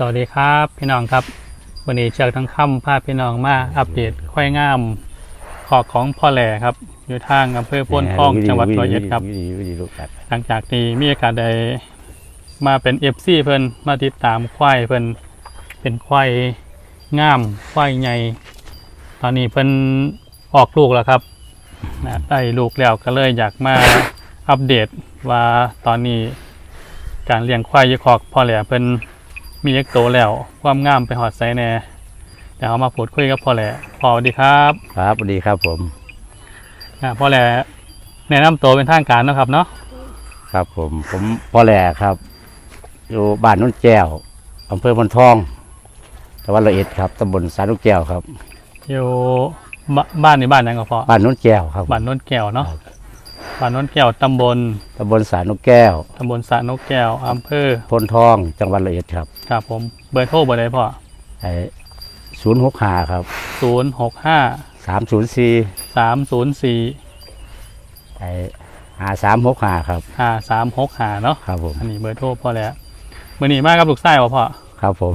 สวัสดีครับพี่น้องครับ วันนี้เชือกทั้งค่ำพาพี่น้องมาอัปเดตควายงามขอกของพ่อแหล่ครับ อยู่ทางอำเภอโพ้นทองจังหวัดร้อยเอ็ดครับวิธีวิธีลูกกัดหลังจากที่มีโอกาสได้มาเป็นเอฟซีเพิ่นมาติดตามควายเพิ่นเป็นควายงามควายใหญ่ตอนนี้เพิ่นออกลูกแล้วครับนะได้ลูกแล้วก็เลยอยากมาอัปเดตว่าตอนนี้การเลี้ยงควายอยี่คอกพอแหล่เพิ่น มีเล็กโตแล้ว ความงามไปหอดไซแน่เดี๋ยวเอามาพูดคุยกับพ่อแหล่พอสวัสดีครับครับสวัสดีครับผมอ่าพ่อแหล่แนะนำตัวเป็นทางการเนาะครับเนาะครับผมผมพ่อแหล่ครับ อยู่บ้านนุ่นแก้วอำเภอพนทองจังหวัดร้อยเอ็ดครับตำบลสานุแก้วครับ อยู่บบ้านในบ้านนั้นก็พอบ้านนุ่นแก้วครับบ้านโน้นแก้วเนาะ ครับบ้านโน้นแก้วตำบลตำบลสานุแก้วตำบลสระนกแก้วอำเภอพนทองจังหวัดร้อยเอ็ดครับครับผมเบอร์โทรเบอร์ใดพ่อไอ้ศูนย์หกห้าครับศูนย์หกห้าสามศูนย์สี่สามศูนย์สี่ไอ้หาสามหกห้าครับ ห้าสามหกห้าเนาะครับผมอันนี้เบอร์โทรพ่อแล้วมื่อนี้มากับลูกไส้ป่ะพ่อครับผม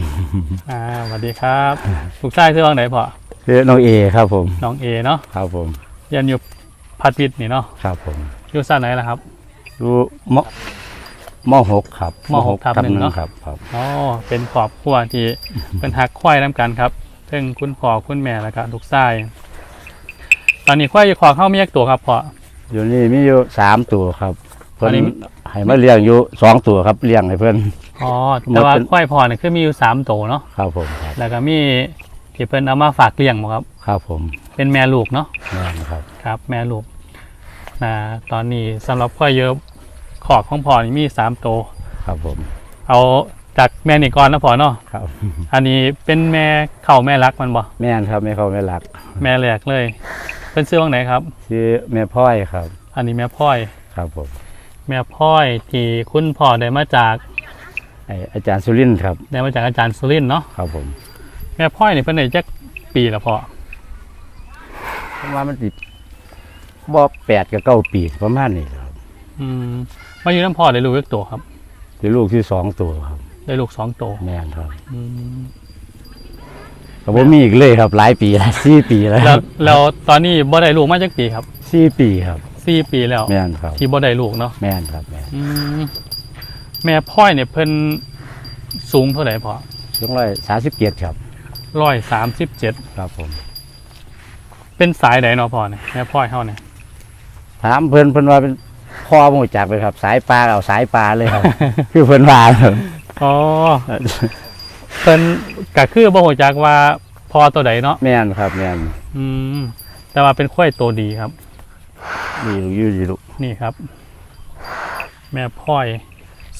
อ่าสวัสดีครับลูกไส้ชื่อว่าไหนพ่อชื่อน้องเอครับผมน้องเอเนาะครับผมเรียนอยู่ พัดวิทย์นี่เนาะครับผมอยู่สั้นไหนล่ะครับอยู่มมหกครับมหกทับหนึ่งเนอะครับครับอ๋อเป็นขอบครัวที่เป็นหักควายน้ำกันครับซึ่งคุณพ่อคุณแม่แล้วก็ลูกไส้ตอนนี้ควายอยู่ขอเข้ามีแยกตัวครับพ่ออยู่นี่มีอยู่สามตัวครับเพิ่อันนนี้ให้มาเลี้ยงอยู่สองตัวครับเลี้ยงให้เพิ่นอ๋อแต่ว่าหมดเป็นควายพ่อเนี่ยคือมีอยู่สามตัวเนาะครับผมครับแล้วก็มีที่เพิ่นเอามาฝากเลี้ยงบ่ครับครับผมเป็นแม่ลูกเนาะแม่นครับครับ แม่ลูก นะตอนนี้สำหรับควายเยอะขอบของพ่อนี่มีสามตัวครับผมเอาจากแม่นี่ก่อนนะพ่อเนาะครับ อันนี้เป็นแม่เข่าแม่รักมันบ่แม่นครับแม่เขาแม่หลัก แม่แรกเลย เป็นชื่อว่าไหนครับ ชื่อแม่พ้อยครับ อันนี้แม่พ่อย ครับผมแม่พ่อยที่คุณพ่อได้มาจากไออาจารย์สุรินทร์ครับ ได้มาจากอาจารย์สุรินทร์เนาะครับผมแม่พ่อยนี่เพิ่นได้จักปีละพ่อผมว่ามันติด บ่แปดกับเก้าปีประมาณนี้ครับอืมมาอยู่น้ำพ่อได้ลูกเล็กตัวครับคือลูกที่สองตัวครับ ได้ลูกสองตัวแม่นครับอืมก็บ่มีอีกเลยครับ หลายปีแล้วสี่ปีแล้วแล้วแล้วตอนนี้บ่ได้ลูกมาจักปีครับสี่ปีครับสี่ปีแล้ว แม่นครับ ที่บ่ได้ลูกเนาะแม่นครับแม่นอืมแม่พ่อยเนี่ยเพิ่นสูงเท่าไหร่พอช่วงร้อยสามสิบเกียรติครับร้อยสามสิบเจ็ดครับผม เป็นสายไหนเนาะพ่อเนี่ยแม่พ่อยเฮาเนี่ย ถามเพิ่นเพิ่นว่าเป็นพ่อหมูจักเลยครับ สายปลาเอาสายปลาเลยครับ คือเพิ่นว่าครับอ๋อเพิ่นก็คือบ่ฮู้จักว่าพอตัวใดเนาะแม่นครับแม่นอืมแต่ว่าเป็นควายตัวดีครับ ดีลูกอยูดีลูกนี่ครับ แม่พ่อย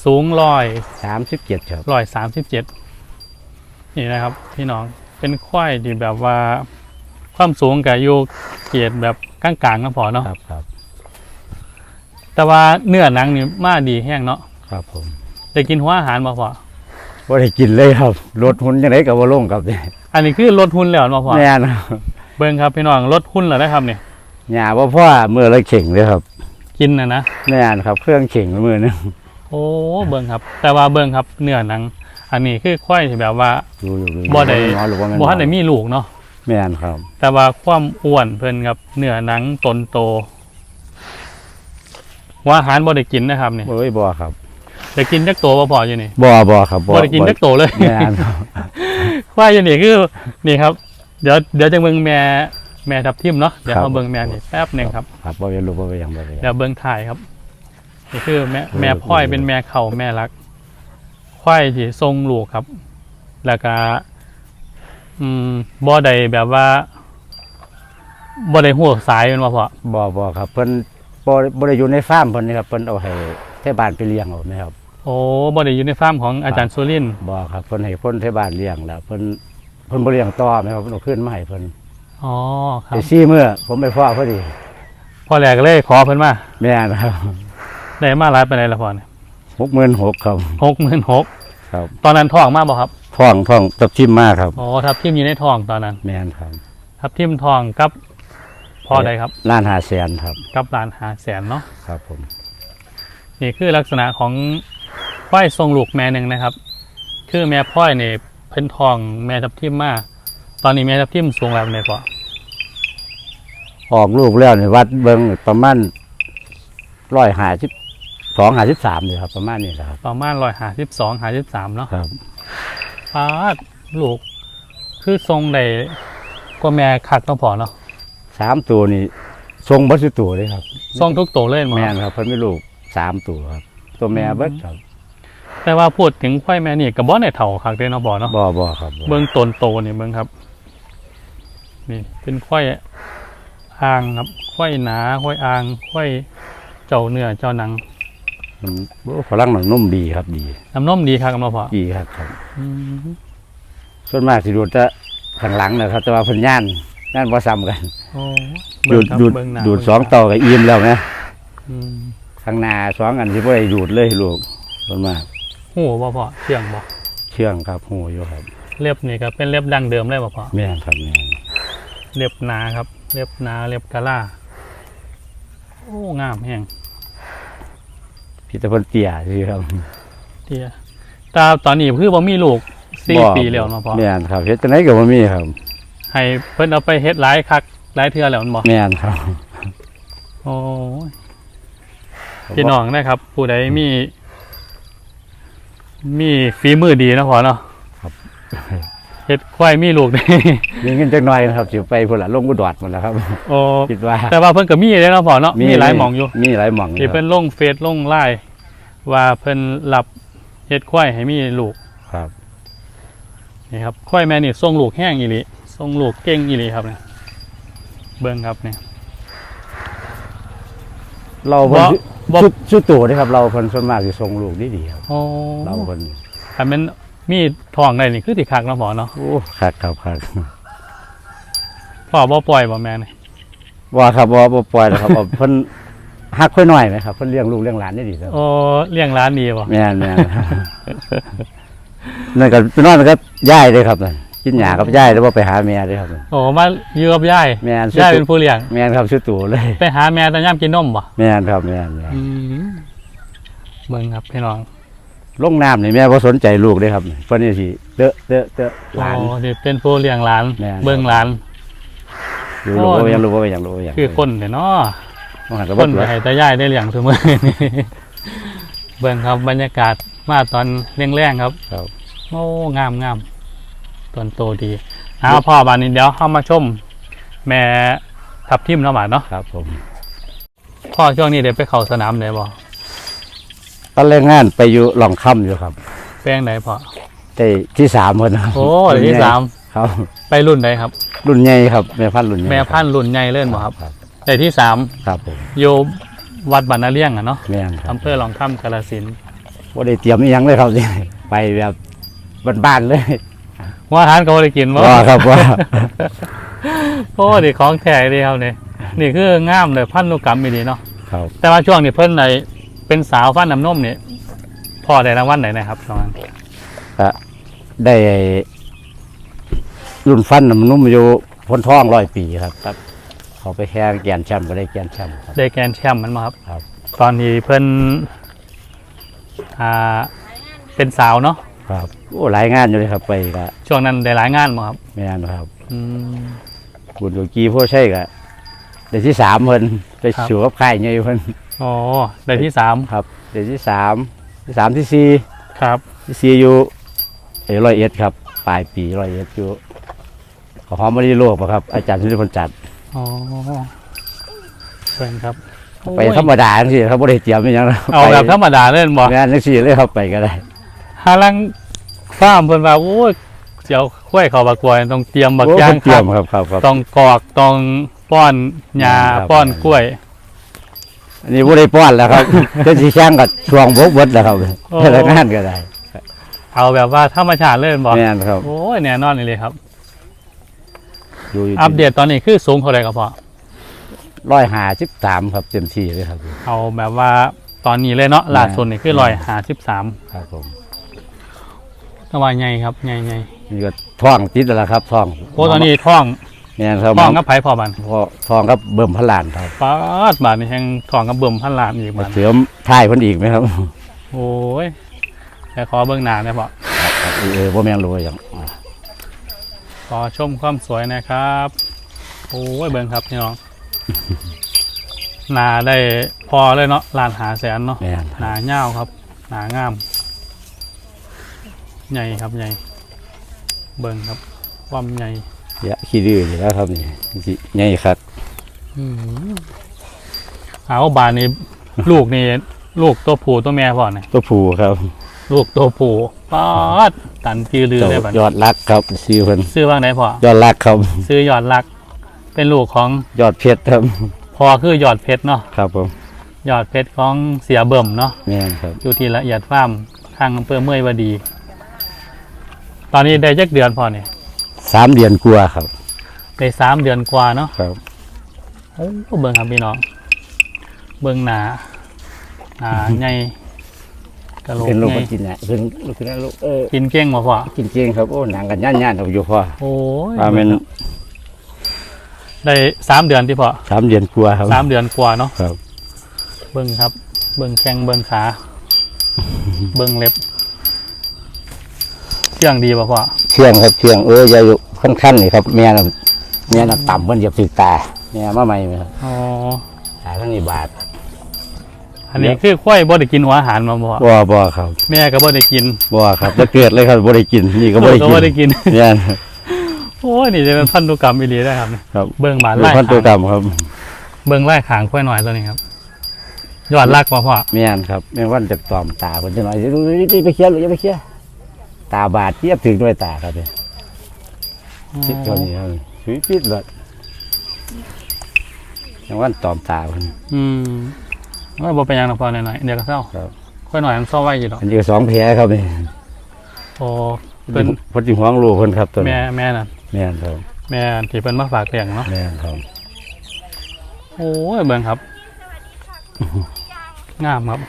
สูงร้อยสามสิบเจ็ดครับร้อยสามสิบเจ็ดนี่นะครับ พี่น้องเป็นควายที่แบบว่า ความสูงกับอยู่เกียรติแบบกลางๆก็พอเนาะครับครับ แต่ว่าเนื้อหนังนี่มาดีแห้งเนาะครับผมได้กินหัวอาหารมาพอว่าได้กินเลยครับรถหุ่นยังไงกับว่าลงครับเนี่ยอันนี้คือลดหุ้นแล้วมาพอแม่นครับเบิ้งครับพี่น้องลดหุ้นแล้วนะครับเนี่ยหยาว่าพ่อเมื่อไรเข่งเลยครับกินนะนะแม่นครับเครื่องเข่งมือนึงโอ้เบิ้งครับ แต่ว่าเบิ้งครับเนื้อหนัง อันนี้คือควายที่แบบว่าดูอยู่ดูบ่ได้หมอหรือว่าแม่นบ่ทันได้มีลูกเนาะแม่นครับ แต่ว่าความอ้วนเพิ่นครับเนื้อหนังตนโต ว่าอาหารบ่ได้กินนะครับเนี่ยเอ้ยบ่ครับได้กินจักโตบ่พออยู่นี่บ่บ่ครับบ่ได้กินจักโตเลยแม่นครับควายอยู่นี่คือนี่ครับ เดี๋ยวเดี๋ยวจะเบิ่งแม่แม่ทับทิมเนาะเดี๋ยวเขาเบิ่งแม่นี่แป๊บหนึงครับครับบ่เป็นลูกบ่เป็นหยังบ่เป็นหยังเดี๋ยวเบิ้งถ่ายครับนี่คือแม่เออแม่พ่อยเออเป็นแม่เข่าแม่รักควายที่ทรงลูกครับ แล้วก็อืมบ่ได้แบบว่าบ่ได้หัวสายเป็นว่าพอบ่บ่ครับ เพิ่น บ่บ่ได้อยู่ในฟาร์มเพิ่นนี่ครับเพิ่นเอาให้เทศบาลไปเลี้ยงเอาไหมครับโอ้บ่ได้อยู่ในฟาร์มของอาจารย์สุรินทร์บ่ครับเพิ่นให้คนเทศบาลเลี้ยงแล้วเพิ่นเพิ่นบ่เลี้ยงต่อไหมครับเพิ่นเอาขึ้นมาให้เพิ่นอ๋อครัไปบซี่มื้อผมไปพ่อพอดีพ่อแรกเลยขอเพิ่นมาแม่นครับได้มาหลายปานใดละพ่อเนี่ย66,000ครับหกหมื่นหกครับตอนนั้นท้องมาบ่ครับท้องท้องตับทิมมากครับอ๋อทับทิมอยู่ในท้องตอนนั้นแม่นครับทับทิมท้องกับ พ่อใดครับล้านหาแสนครับกับหลานหาแสนเนาะครับผมนี่คือลักษณะของควายทรงลูกแม่หนึ่งนะครับคคือแม่พ่อยนี่เพิ่นทองแม่ทับทิมมาตอนนี้แม่ทับทิมสูงแล้วไหนพอออกลูกแล้วนี่วัดเบิ่งประมาณร้อยหาสิบสองหาสิบสามเลยครับ ประมาณนี้แหละครับ ประมาณร้อยหาสิบสองหาสิบสามเนาะครับปาดลูกคือทรงใดกว่าแม่คักต้องพอเนาะ สามตัวนี่ทรงบัสตัวเลยครับทรงทุกตัวเล่นแม่มานครับเพิ่นมีลูกสามตัวครับ ตัวแม่เบิดครับแต่ว่าพูดถึงควายแม่นี่กับบ่ในเถ่าคักเด้เนาะบ่เนาะบ่บ่ครับบ่เบิ้งตนโตนี่เบิ้งครับ นี่เป็นควายอ่างครับควายหนาควายอ่างควายเจ้าเนื้อเจ้าหนังมันโอ้ฝรั่งหนังนุ่มดีครับดีน้ำนมดีครับมาพอดีครับครับ อืมส่วนมากสิดูดจะข้างหลังนะครับ แต่ว่าเพิ่นย่าน ย่านบ่ซ้ำกันโอ้ดูเบิ่ดงครับดูดเบิ่งหน้าดูดเบิ่งสองตาต่อก็อิ่มแล้วนะอืมข้างหน้าสองอันที่บ่ได้ดูดเลยลูกส่วนมากหูบ่พอเที่ยงบ่เชื่องครับหูอยู่ครับเล็บนี่ก็เป็นเล็บดังเดิมเลยบ่พอแม่นครับแม่นเล็บหนาครับ เล็บหนาเล็บกะล่าโอ้งามแฮงพี่ตะเพิ่นเตี้ยซื่อครับเตี้ยแตาตอนนี้คือบ่มีลูกสี่บ่ปีแล้วเนาะพอแม่นครับเฮ็ดจังไดก็บ่มีครับ ให้เพิ่นเอาไปเฮ็ดหลายคักหลายเทื่อแล้วแม่นบ่แม่นครับ โอ้ยพี่น้องนะครับ ผู้ใดมี มีฝีมือดีนะพอเนาะครับ เฮ็ดควายมีลูกได้มีเงินจักหน่อยนะครับสิไปพุ่นล่ะลงอุดรหมดแล้วครับ โอ้คิดว่า แต่ว่าเพิ่นก็มีเลยเนาะพอเนาะมีหลายหม่องอยู่มีหลายหม่องอยู่ที่คเพิ่รับนลงเฟซลงไลน์ว่าเพิ่นรับเฮ็ดควายให้มีลูกครับนี่ครับควายแม่นี่ส่งลูกแห้งอีหลี ส่งลูกเก่งอีหลีครับเนี่ยเบิ่งครับเนี่ยเราเพิ่นบ่บ่ชุดชุดตัวนี่ครับ เราเพิ่นส่วนมากสิส่งลูกดีๆครับโอ้เราเพิ่นถ้ามันมีทองได้นี่คือสิคักเนาะพอเนาะโอ้ครับครับครับพ่อบ่ปล่อยบ่แม่นี่ว่าครับว่าบ่ปล่อยแล้วครับเอาเพิ่นฮักค่อยหน่อยไหมครับเพิ่นเลี้ยงลูกเลี้ยงหลานได้ดีครับโอ้เลี้ยงร้านดีบ่แม่นแม่นนั่นก็ไปนอนกับยายเลยครับนั่น กินหญ้ากับยายแล้วบ่ไปหาแม่เลยครับนั่นโอ้มาอยู่กับยายแม่น ยายเป็นผู้เลี้ยง แม่นครับชุดตัวเลย ไปหาแม่ตอนย่ำกินนมบ่แม่นครับแม่นแม่นอืมเบิ่งครับพี่น้องลงน้ำนี่แม่บ่สนใจลูกเลยครับเพิ่นนี่สิเตอะเตอะเตอะหลาน โอ้นี่เป็นผู้เลี้ยงหลาน แม่น เบิ่งหลานดูลูกโอ้ว่ายังรู้ว่ายังรู้ว่ายังคือคนเนี่ยเนาะว่าหันก็คบ่นตัวไปให้ตายายได้เลี้ยงทุกมื้อนี่เบิ่งครับบรรยากาศมาตอนแรงๆครับ ครับ โอ้งามงาม ตอนโตดีเอาพ่อบานนี้เดี๋ยวเข้ามาชม แม่ทับทิมเนาะบาดเนาะครับผม พ่อช่วงนี้เดี๋ยวไปเข้าสนามได้บ่ตอนแรกงานไปอยู่หลองค่ำอยู่ครับแป้งไหนพ่อได้ที่สามคนครับโอ้เดี๋ยวที่สามครับ ไปรุ่นใดครับ รุ่นใหญ่ครับแม่พันธุ์รุ่นใหญ่แม่พันธุ์รุ่นใหญ่เล่นบ่ครับครับแต่ที่สามครับผมอยู่วัดบรรณเลี่ยงอะเนาะแม่นครับอำเภอหลองค่ำกาฬสินธุ์ว่าได้เตรียมอีหยังเลยครับนี่ไปแบบบ้านๆเลย ว่าทานก็บ่ได้กินว่าว่าครับว่า โอ้ดีของแท้ดีครับนี่นี่คืองามเลยพันธุกรรมอีดีเนาะครับ แต่ว่าช่วงนี้เพิ่นในเป็นสาวฟันน้ำนมนี่พอได้รางวัลไหนนะครับตอนนั้นก็ได้รุ่นฟันน้ำนุ่มอยู่พ้นท้องร้อยปีครับครับ เขาไปแข่งแกนแชมป์ก็ได้แกนแชมป์ครับ ได้แกรนด์แชมป์มันมาครับ ครับ ตอนนี้เพิ่นอ่าเป็นสาวเนาะครับ โอ้หลายงานอยู่เลยครับไปก็ช่วงนั้นได้หลายงานมาครับแม่นครับอืม บุญกุกีพวกใช่ก็ได้ที่สามเพิ่นไปครับ สู่กับค่ายใหญ่เพิ่นอ๋อได้ที่สามครับได้ที่สามที่สามที่สี่ครับที่สี่อยู่เอร้อยเอ็ดครับปลายปีร้อยเอ็ดอยู่ขอหอมมะลิโลกครับอาจารย์สุริพลจัดอ๋อเป็นครับไปธรรมดาจังซี่ครับบ่ได้เตรียมอหยังนะเอาแบบธรรมดาเล่นบ่งานจังซี่เลยครับไปก็ได้หาลัง ฟาร์มเพิ่นว่าโอ้ยเจียวข้วยเขาบักกล้วยต้องเตรียมบักโอ้ย่างเพิ่นเตรีคยรัมบครับครับครับ ต้องกอกต้องป้อนหญ้าครับ ป้อนกล้วย อันนี้บ่ได้ป้อนแล้วครับเจ้าสิแข่งกับช่วงบกเบิดแล้วครับโอ้ แต่ละงานก็ได้เอาแบบว่าธรรมชาติเล่นบ่แม่นครับโอ้ยแน่นอนเลยครับ อยู่อยู่อัปเดตตอนนี้คือสูงเท่าไหร่ครับพ่อร้อยห้าสิบสามครับเต็มที่เลยครับ เอาแบบว่าตอนนี้เลยเนาะล่าสุดนี่คือร้อยหาสิบสามครับผม ตะวันใหญ่ครับใหญ่ใหญ่นี่ก็ท้องติดแล้วล่ะครับท้องโอ้ตอนนี้ท้องแม่นครับท้องกับไผ่พอบันพ่อท้องครับเบิ่มพนลานครับป๊าดบาทนี่แห่งท้องกับเบิ่มพันล้านอีกมาบาทเสริมท้ายเพิ่นอีกไหมครับโอ้ยแต่ขอเบิ่งหน้าได้บ่เออเออบ่แม่นรู้อย่างอ่าขอชมความสวยนะครับโอ้ยเบิ่งครับพี่น้องหนาได้พอเลยเนาะลานหาแสนเนาะแม่นหนาเง่าวครับ หนางาม ใหญ่ครับใหญ่เบิ่งครับความใหญ่เยอะขี้ดื้ออยู่แล้วครับนี่สิใหญ่ครับอืมเอาบานนี้ลูกนี่ลูกตัวผู้ตัวแม่พ่อเนี่ยตัวผู้ครับลูกตัวผู้ป๊อดตันจือลือเจ้าได้บัดยอดรักครับชื่อเพิ่นซื้อว่างไหนพ่อยอดรักครับ ซื้อยอดรัก เป็นลูกของยอดเพชรครับพอคือยอดเพชรเนาะครับผมยอดเพชรของเสียเบิ่มเนาะ แม่นครับ อยู่ที่ละเอียดฟาร์มทางอำเภอเมื่อยวดี ตอนนี้ได้จักเดือนพอเนี่ยสามเดือนกลัวาครับได้สามเดือนกว่าเนาะครับ โอ้เบิ่งครับพี่น้องเบิ่งหนาหนาใหญ่กระโหลกเป็นลูกใหญ่มันกินน่ะเป็นลูกกินนะลูกเออกินเก่งมาพอกินเก่งครับโอ้หนังกันย่านๆเอาอยู่พ่อโอ้ยว่ามันได้สามเดือนที่พอสามเดือนกลัวาครับ สามเดือนกว่าเนาะครับ เบิ่งครับ เบิ่งแข้งเบิ่งขา เบิ่งเล็บเชื่องดีป่ะพ่อเชื่องครับเชื่องเอออย่าอยู่ขั้นๆนี่ครับแม่น่ะแม่น่ะต่ำเพิ่นอย่าฝึกตาแม่มาใหม่ไหมครับอ๋อตาทั้งนี้บาดอันนี้คือควายบ่ได้กินหัวอาหารมาบ่บ่บ่ครับ แม่ก็บ่ได้กินบ่ครับจะเกิดเลยครับบ่ได้กินนี่ก็บ่ได้ลูกินบ่ได้กินเนี่ยโอ้ยนี่จะเป็นพันธุกรรมอีหลีได้ครับครับเบิ่งหมาดูไล่พันธุกรขางรมครับ เบิ่งไล่ขางควายหน่อยตัวนี้ครับยอดรักมาพ่อแม่นครับแม่งวันจะตอมตาเพิ่นจังหน่อยดูนี่ไปเคลียร์ลูกอย่าไปเคลียร์ ตาบาดเทียบถึงด้วยตาครับเนี่ยคิดตัวนี้ครับชีวิตปิดเลยแม่งวันตอมตาเพิ่นอืมว่าบ่เป็นหยังนะพ่อหน่อยๆเดี๋ยวก็เศร้าครับควายหน่อยมันเศร้าไว้อยู่ดอกอันนี้ก็สองแผลครับนี่โอ้เป็นเพิ่นสิห่วงลูกเพิ่นครับตัวนี้แม่แม่น่ะ แม่นครับแม่ที่เพิ่นมาฝากเลี้ยงเนาะแม่นครับโอ้ยเบิ่งครับงามครับ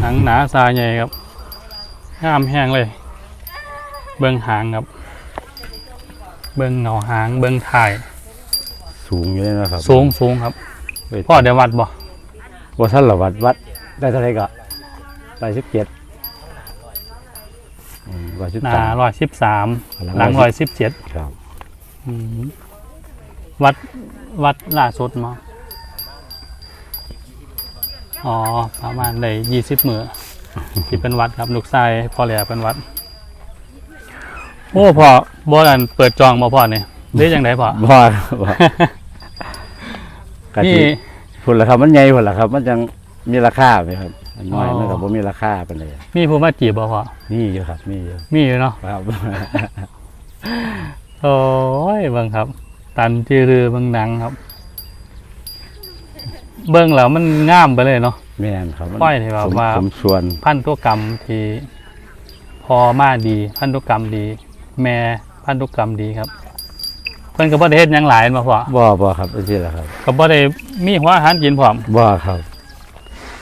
หนังหนาทรายใหญ่ครับงามแห้งเลย เบิ่งหางครับ เบิ่งเหงาหาง เบิ่งถ่าย สูงอยู่เลยนะครับสูงสูงครับเว้ยพ่อเดี๋ยววัดบ่ว่าท่านละวัดวัดได้เท่าไหร่ก็ไปสิบเจ็ดร้อยสิบหนาสาม ร้อยสิบสามหลังหลังร้อยสิบเจ็ดครับวัดวัดล่าสุดมาอ๋อประมาณได้ยี่สิบมือ ที่เป็นวัดครับลูกชายพ่อแหล่เป็นวัด โอ้พ่อบ่อันเปิดจองมาพ่อเนี่ยได้ยังไงพ่อ บ่บ่กะนี่ ทิพุ่นละครับ มันใหญ่พุ่นละครับ มันจังมีราคาไหมครับอันน้อยอ๋อ มันก็บ่มีราคาปานใดมีผู้มาจีบบ่พ่อนี่อยู่ครับนี่อยู่มีอยู่เนาะครับ โอ้ยเบิ่งครับ ตันจีรือเบิ่งหนังครับ เบิ่งแล้วมันงามไปเลยเนาะ แม่นครับมันค่อยที่ว่าสมว่า สมส่วนพันธุกรรมที่พอมาดี พันธุกรรมดี แม่พันธุกรรมดีครับ เพิ่นก็บ่ได้เฮ็ดหยังหลายมาพ่อบ่บ่ครับจังซี่ล่ะครับก็บ่ได้มีหัวอาหารกินพร้อมบ่ครับ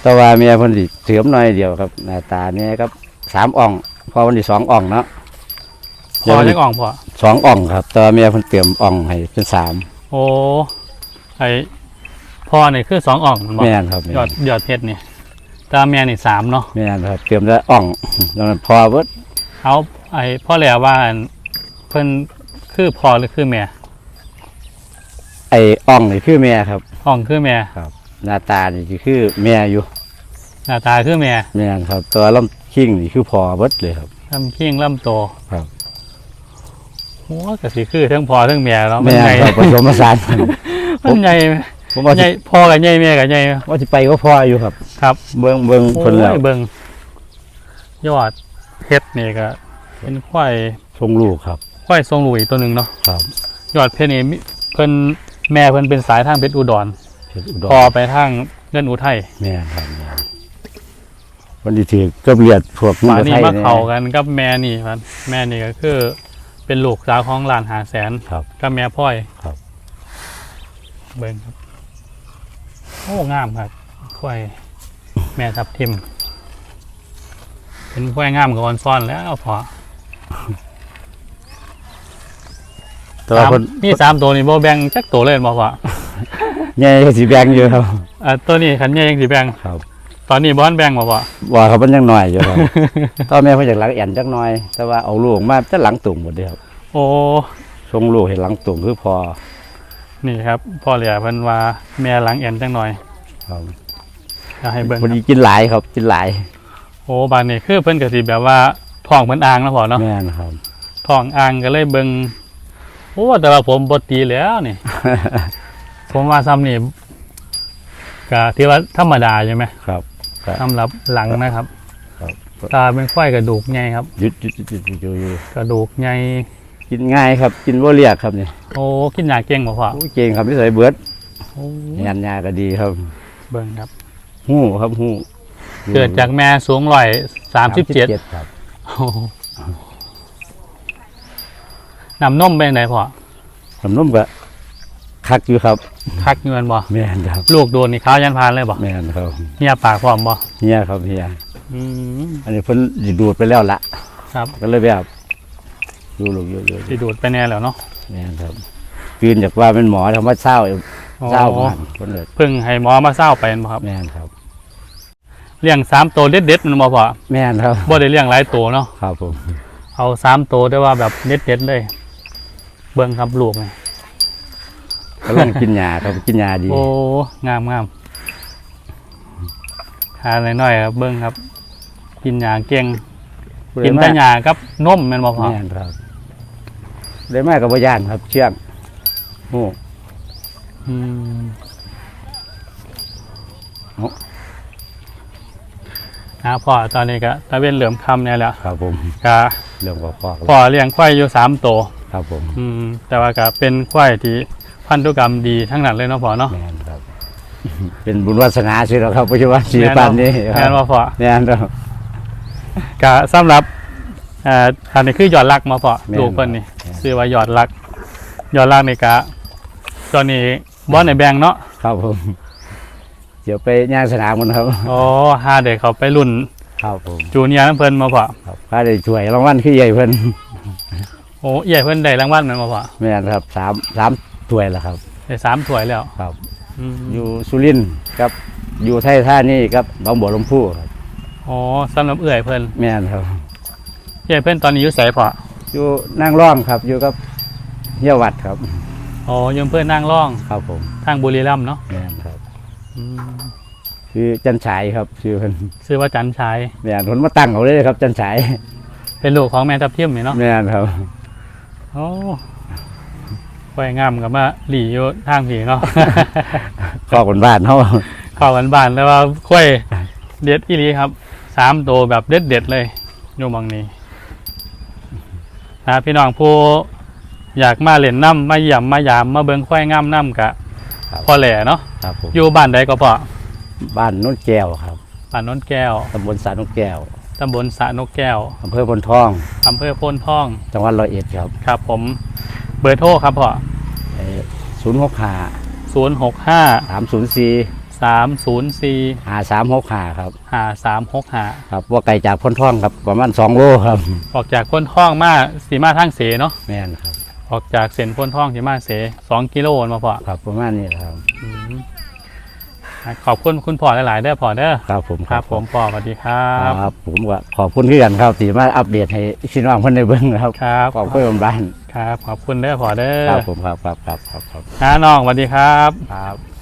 แต่ว่าเมียเพิ่นสิเสริมหน่อยเดียวครับหน้าตาเนี่ยครับสามอ่องพอวันที่สองอ่องเนาะพอจังอ่องพ่อสองอ่องครับ แต่ว่าเมียเพิ่นเตรียมอ่องให้เป็นสามโอ้ไอพ่อนี่คือสองอ่องบ่แม่นครับแม่นยอดยอดเพชรนี่แตาแม่นี่สามเนาะ แม่นครับเตรียมได้อ่องแล้วมันพอเบิดเอา ไอพ่อแหล่ว่าอันเพิ่นคือพ่อหรือคือแม่ไอ้อ่องนี่คือแม่ครับอ่องคือแม่ หน้าตานี่สิคือแม่อยู่หน้าตาคือแม่แม่นครับ ตัวลำคิงนี่คือพอเบิดเลยครับ ลำคิ้งลำโตครับ โอ้ก็สิคือทั้งพ่อทั้งแม่แล้วมันแม่นใหญ่ครับผสมผสานกันมันใหญ่ผมว่าใหสิญ่พ่อกับใหญ่แม่กับใหญ่ว่าสิไปก็พออยู่ครับ ครับ เบิ่งเบิ่งโอ้เพิ่นแล้วยเบิ่งยอดเพชรนี่ก็ เป็นควายทรงลูกครับควายทรงหลุยตัวหนึ่งเนาะครับ ยอดเพชรนี่มิเพิ่นแม่เพิ่นเป็นสายทางเพชรอุดรเพชรอุดรพอไปทางเงินอุทัยแม่นครับแม่นวันที่ถือเกือบเลียดพวกป่านนี้ไทยมานี่ยเข้ากันกับแม่นี่ครับแม่นี่ก็คือเป็นลูกสาวของหลานหาแสนครับกับแม่พ่อยครับ เบิ่งครับโอ้งามครับควายแม่ทับทิมเป็นควายงามกับออนซ่อนแล้วพอ แต่ว่าสามเพิ่นนี่สามตัวนี่บ่แบ่งจักตัวเลยบ่พอใหญ่ก็สิแบ่งอยู่ครับอ่าตัวนี้ขันใหญ่ยังสิแบ่งครับ ตอนนี้บ้านแบ่งมาบ่ว่าครับมันยังน้อยอยู่ครับตอนแม่เพิ่นอยากหลังแอนจักหน่อย แต่ว่าเอาลูกมาจะหลังตุ่มหมดเดียวโอ้ส่งลูกให้หลังตุ่มคือพอ นี่ครับพ่อเหลือเพิ่นว่าแม่หลังแอนจังหน่อย ครับจะให้เบิ่งพอคดีรับกินหลายครับ กินหลาย โอ้บานนี้คือเพิ่นก็สิแบบว่า ท้องเพิ่นอ่างแล้วพอเนาะแม่นครับ ท้องอ่างก็เลยเบิ่งโอ้แต่ว่าผมบ่ตีแล้วนี่ ผมว่าซ้ำนี่ก็ที่ว่าธรรมดาใช่ไหมครับสำหรับหลังนะครับ ครับ ตาเป็นควายกระดูกใหญ่ครับหยุดหยุดหยุดหยุดหยุดหยุดหยุดกระดูกใหญ่กินง่ายครับ กินบ่เรียกครับนี่โอ้กินยาเก่งบ่พ่อโอ้ยเก่งครับที่ใส่เบิดโอ้งานยาก็ดีครับ เบิ่งครับ หู้ครับหู้เกิดจากแม่สูงร้อยสามสิบเจ็ดครับ นำนมเป็นไหนพ่อขนมก็คักอยู่ครับ คักเงินบ่แม่นครับ ลูกโดนนี่ข้าวยันพานเลยบ่แม่นครับเมียปากพร้อมบ่เฮียครับเฮียอืมอันนี้เพิ่นสิดูดไปแล้วละครับก็เลยแบบดูลูกเยอะสิดูดไปแน่แล้วเนาะๆแม่นครับปีนจากว่าเป็นหมอทำว่าเศร้าโอ้เศร้าผ่านคนเลยเพิ่งให้หมอมาเศร้าไปนั่นบ่ครับแม่นครับ เลี้ยงสามตัวเด็ดๆมันบ่พ่อแม่นครับบ่ได้เลี้ยงหลายตัวเนาะครับผมเอาสามตัวได้ว่าแบบเด็ดๆเลยเบิ่งครับลูกนี่กำลังกินยาครับกินยาดี โอ้งามงามทานน้อยๆครับเบิ่งครับ กินหญ้าเก่งผู้กินใดแต่มาหญ้ากับนมแม่นบ่พ่อแม่นครับได้มากกับพยานครับ เชื่องโอ้อืม เนาะนะพ่อตอนนี้ก็ตะเวนเหลื่อมคำเนี่ยแหละครับผมก็เรื่องของพ่อพ่อเลี้ยงควายอยู่สามตัวครับผมอืมแต่ว่าก็เป็นควายที่พันธุกรรมดีทั้งนั้นเลยเนาะพ่อเนาะแม่นครับ เป็นบุญวาสนาสิแล้วครับปัจจุบันชีปันนี้คแม่รับนว่าพ่อแม่นครับ ก็สำหรับเอ่ออันนี้คือยอดรักมาพ่อแม่น ลูกเพิ่นนี่แม่นชื่อว่ายอดรักยอดรักนี่กะตอนนี้บ่ในแบงค์เนาะครับผม เดี๋ยวไปย่างสนามกันครับอ๋อหาเด็กเขาไปรุ่นครับผมจูเนียร์นำเพิ่นมาพ่อครับข้าได้ช่วยรางวัลคือใหญ่เพิ่นโอ้ใหญ่เพิ่นได้รางวัลแม่นบ่พ่อแม่นครับสามสามถ้วยแล้วครับได้สามถ้วยแล้วครับอืมอยู่สุรินทร์ครับอยู่ไทยท่านี่ครับหนองบัวลำพูครับอ๋อสำหรับเอื้อยเพิ่นแม่นครับเอื้อยเพิ่นตอนนี้อยู่ไสพ่ออยู่นั่งร่องครับ อยู่กับเฮียวัดครับอ๋อยังเพื่อนนั่งร่องครับผมทางบุรีรัมย์เนาะแม่นครับ คือจันฉายครับชื่อเพิ่นชื่อว่าจันชายแม่นคนมาตั้งเขาเลยครับ จันฉายเป็นลูกของแม่ทับทิมนี่เนาะแม่นครับ โอ้ควายงามกับมาหลีอยู่ทางผีเนาะข้อคนบ้านเขาเข้ากันบ้านแล้วว่าควายเด็ดอีหลีครับสามตัวแบบเด็ดเด็ดๆเลยอยู่บางนี้นะพี่น้องผู้อยากมาเล่นน้ำมาเยี่ยมมายามมาเบิ่งควายงามน้ำกะ ครับพอแหล่เนาะครับผมอยู่บ้านใดก็พอบ้านโน้นแก้วครับบ้านโน้นแก้วตำบลสาโนนแก้วตำบลสระนกแก้วอำเภอพนทองอำเภอโพนท่อง จังหวัดร้อยเอ็ดครับครับผมเบอร์โทรครับพ่อศูนย์หกห้าศูนย์หกห้าสามศูนย์สี่สามศูนย์สี่หาสามหกห้าครับห้าสามหกห้าครับว่าไกลจากพ้นท่องครับประมาณสองโลครับ ออกจากพ้นท่องมาสีมาทางเสเนาะแม่นครับ ออกจากเส้นพ้นท่องสีมาเสสองกิโลมาพอครับประมาณนี้ครับอืมขอบคุณคุณพ่อหลาย ๆเด้อพ่อเด้อครับผมครับ ผมพ่อสวัสดีครับครับ ผมก็ขอบคุณที่กันครับที่มาอัปเดตให้ชินว่างเพิ่นได้เบิ่งนะครับครับขอบคุณบ้านครับขอบคุณเด้อพ่อเด้อครับผมครับครับครับครับครับน้าน้องสวัสดีครับครับ